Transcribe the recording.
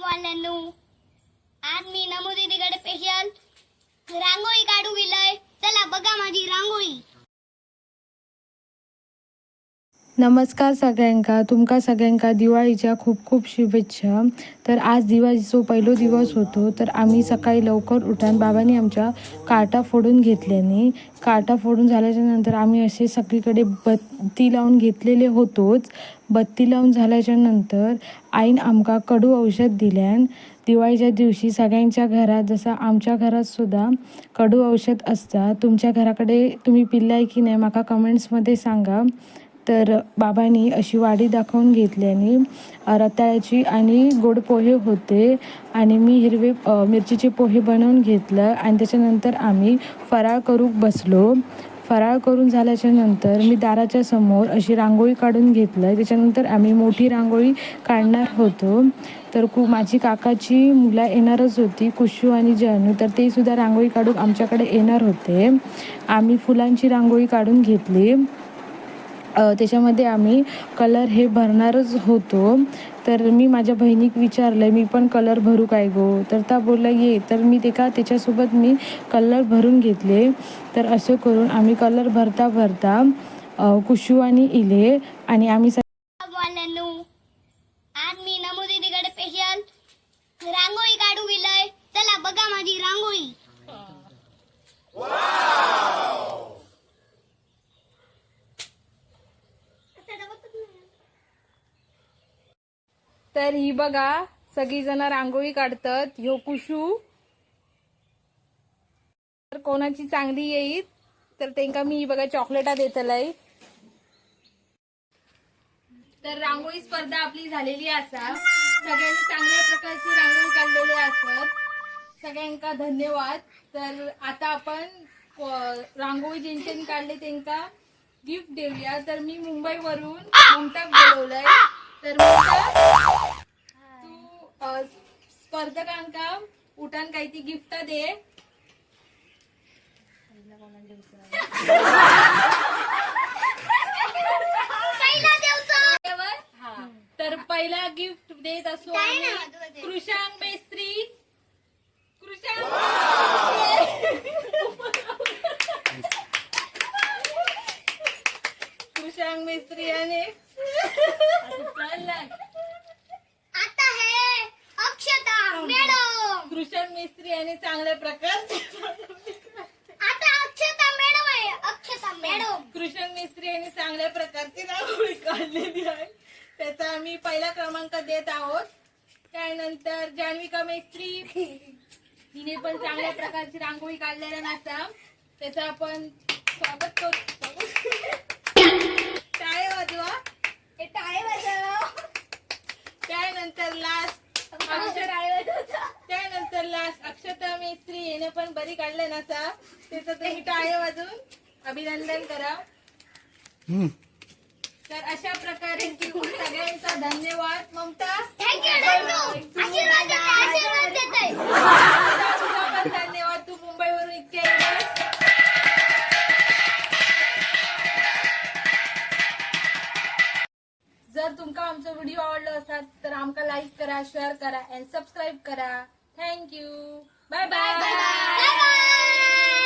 वाल्यांनो आज मी नमुदीकडे स्पेशल रांगोळी काढू गेलोय चला बघा माझी रांगोळी. नमस्कार सगळ्यांका. तुमका सगळ्यांका दिवाळीच्या खूप खूप शुभेच्छा. तर आज दिवाळीचो पहिलो दिवस होतो तर आम्ही सकाळी लवकर उठान बाबांनी आमच्या काटा फोडून घेतल्याने काटा फोडून झाल्याच्यानंतर आम्ही असे सगळीकडे बत्ती लावून घेतलेले होतोच. बत्ती लावून झाल्याच्यानंतर आईन आमका कडू औषध दिल्यान दिवाळीच्या दिवशी सगळ्यांच्या घरात जसं आमच्या घरात सुद्धा कडू औषध असतात. तुमच्या घराकडे तुम्ही पिल्लाय की नाही माका कमेंट्समध्ये सांगा. तर बाबांनी अशी वाडी दाखवून घेतल्याने रताळ्याची आणि गोड पोहे होते. आणि मी हिरवे मिरचीचे पोहे बनवून घेतलं आणि त्याच्यानंतर आम्ही फराळ करू बसलो. फराळ करून झाल्याच्यानंतर मी दाराच्या समोर अशी रांगोळी काढून घेतलं. त्याच्यानंतर आम्ही मोठी रांगोळी काढणार होतो. तर कु माझी काकाची मुलं येणारच होती कुशू आणि जानू. तर ते सुद्धा रांगोळी काढून आमच्याकडे येणार होते. आम्ही फुलांची रांगोळी काढून घेतली. त्याच्यामध्ये आम्ही कलर हे भरणारच होतो. तर मी माझ्या बहिणीक विचारलं मी पण कलर भरू काय गो? तर त्या बोलला ये. तर मी ते का त्याच्यासोबत मी कलर भरून घेतले. तर असं करून आम्ही कलर भरता भरता अ, कुशू आणि इले आणि आम्ही आज मी नमुदीकडे स्पेशल रांगोळी काढू गेलोय. चला बघा माझी रांगोळी. तर ही बघा सगळीजण रांगोळी काढतात. ह्यो कुशू. तर कोणाची चांगली येईल तर त्यांका मी बघा चॉकलेटा देतलय. तर रांगोळी स्पर्धा आपली झालेली असा. सगळ्यांनी चांगल्या प्रकारची रांगोळी काढलेली असत सगळ्यांका धन्यवाद. तर आता आपण रांगोळी जेंशन काढले त्यांना गिफ्ट देऊया. तर मी मुंबईवरून ममताक बोलवलंय. तर ममता स्पर्धकांका उठान काही ती गिफ्ट दे. तर पहिला गिफ्ट देत असो? कृषांग मेस्त्री. कृषांग कृषांग मेस्त्री याने आता हे अक्षता कृषांग मेस्त्री याने चांगल्या प्रकारचे आता अक्षता मॅडम आहे. अक्षता मॅडम. कृष्ण मिस्त्री यांनी चांगल्या प्रकारची रांगोळी काढलेली आहे. त्याचा आम्ही पहिला क्रमांक देत आहोत. त्यानंतर जान्हविका मेस्त्री. हिने पण चांगल्या प्रकारची रांगोळी काढलेल्या नसा. त्याचं आपण स्वागत करतो टाळे वाजवा. हे टाळे वाजव. त्यानंतर लास्ट त्यानंतर लास्ट अक्षता मेस्त्री याने पण बरी काढले नसा त्याचं तुम्ही टाळे वाजून अभिनंदन करा. तर अशा प्रकारे सगळ्यांचा धन्यवाद ममता. असाल तर आमका लाईक करा शेअर करा अँड सबस्क्राईब करा. Thank you bye bye bye bye